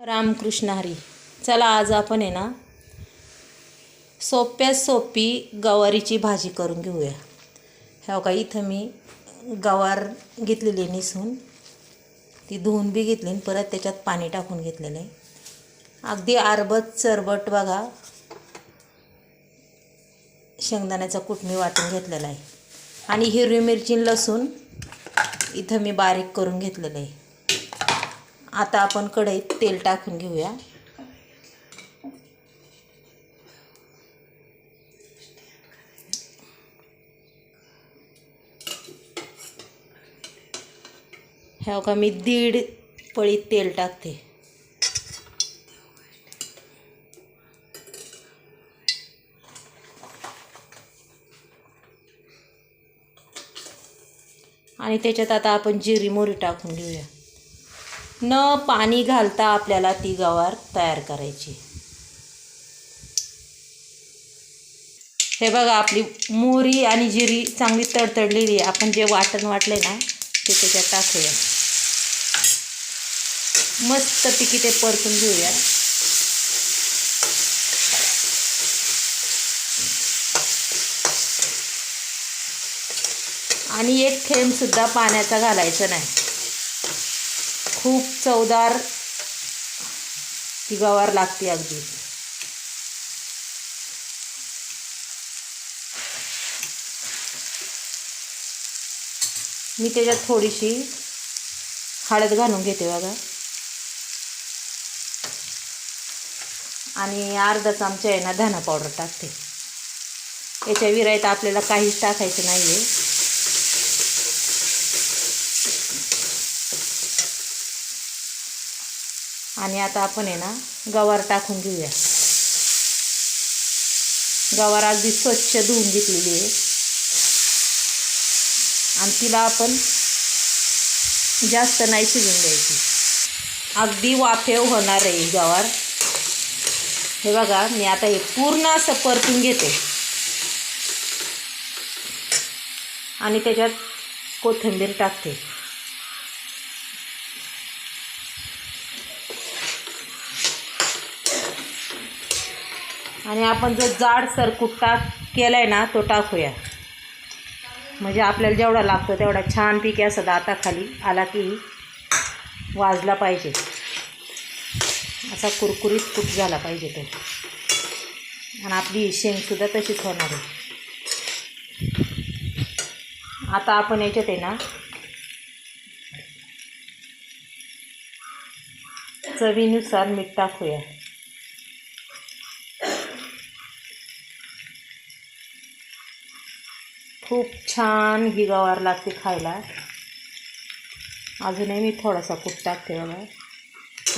रामकृष्ण हरी. चला आज आपण आहे ना सोप्यात सोपी गवारीची भाजी करून घेऊया. ह्या का इथं मी गवार घेतलेली आहे निसून. ती धुवून बी घेतली आणि परत त्याच्यात पाणी टाकून घेतलेलं आहे. अगदी आरबट चरबट बघा शेंगदाण्याचा कूट मी वाटून घेतलेला आहे. आणि हिरवी मिरची लसूण इथं मी बारीक करून घेतलेलं आहे. आता आपण कढईत तेल टाकून घेऊया. ह्या का मी दीड पळीत तेल टाकते. आणि त्याच्यात आता आपण जिरी मोरी टाकून घेऊया. न पाणी घालता आपल्याला ती गवार तयार करायची. हे बघा आपली मोहरी आणि जिरी चांगली तडतडलेली आहे. आपण जे वाटण वाटले ना ते त्याच्यात टाकूया. मस्तपैकी ते परतून घेऊया. आणि एक थेंबसुद्धा पाण्याचा घालायचा नाही. खूप चवदार ती गवार लागते अगदी. मी त्याच्यात थोडीशी हळद घालून घेते बघा. आणि अर्धा चमचा आहे ना धना पावडर टाकते. याच्या विरायत आपल्याला काहीच टाकायचं नाही आहे आणि आता आपण आहे ना गवार टाकून घेऊया. गवार अगदी स्वच्छ धुवून घेतलेली आहे. आणि तिला आपण जास्त नाही शिजून द्यायची. अगदी वाफेव होणार आहे गवार. हे बघा मी आता हे पूर्ण असं परतून घेते. आणि त्याच्यात कोथिंबीर टाकते. आणि आपण जो जाड सरकूट टाक केला आहे ना तो टाकूया. म्हणजे आपल्याला जेवढा लागतो तेवढा छानपैकी असं दाताखाली आला की वाजला पाहिजे. असा कुरकुरीत तूप झाला पाहिजे तो. आणि आपली शेंगसुद्धा तशीच होणार आहे. आता आपण याच्यात आहे ना चवीनुसार मीठ टाकूया. खूप छान ही गवार लागते खायला. अजूनही मी थोडासा कूट टाकते बघा.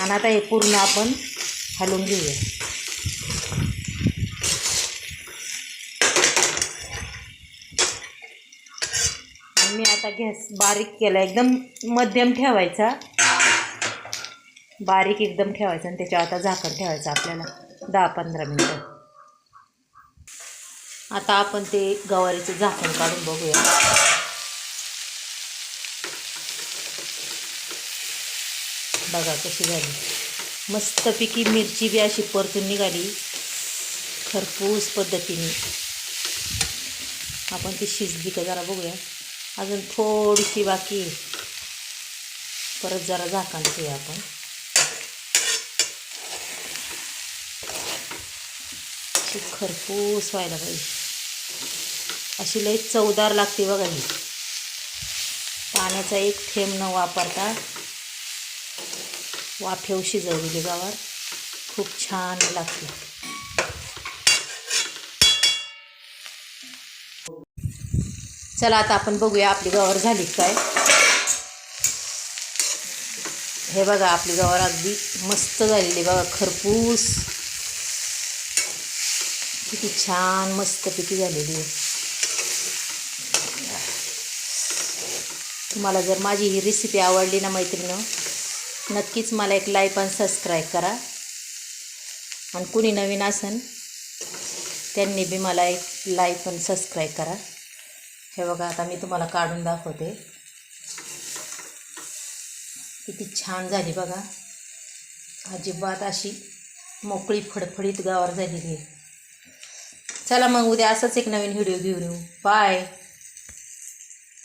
आणि आता हे पूर्ण आपण हलवून घेऊया. आणि मी आता गॅस बारीक केला एकदम मध्यम ठेवायचा. बारीक एकदम ठेवायचा आणि त्याच्यावर आता झाकण ठेवायचं आपल्याला दहा पंधरा मिनटं. आता आपण ते गवारीचं झाकण काढून बघूया. बघा कशी झाली. मस्तपैकी मिरची बी अशी परतून निघाली. खरपूस पद्धतीने. आपण ती शिजली का जरा बघूया. अजून थोडीशी बाकी परत जरा झाकण ठेवूया आपण. खरपूस व्हायला पाहिजे. अशी लई चवदार लागते बघा ही. पाण्याचा एक थेंब न वापरता वाफेव शिजवलेली गवार खूप छान लागते. चला आता आपण बघूया आपली गवार झाली काय. हे बघा आपली गवार अगदी मस्त झालेली बघा खरपूस. किती छान मस्तपैकी झालेली आहे. तुम्हाला जर माझी ही रेसिपी आवडली ना मैत्रिणं नक्कीच मला एक लाईक आणि सबस्क्राईब करा. आणि कुणी नवीन असन त्यांनी बी मला एक लाईक आणि सबस्क्राईब करा. हे बघा आता मी तुम्हाला काढून दाखवते. किती छान झाली बघा. अजिबात अशी मोकळी फडफडीत गावावर झालेली आहे चला मग उद्या असंच एक नवीन व्हिडिओ घेऊन येऊ. बाय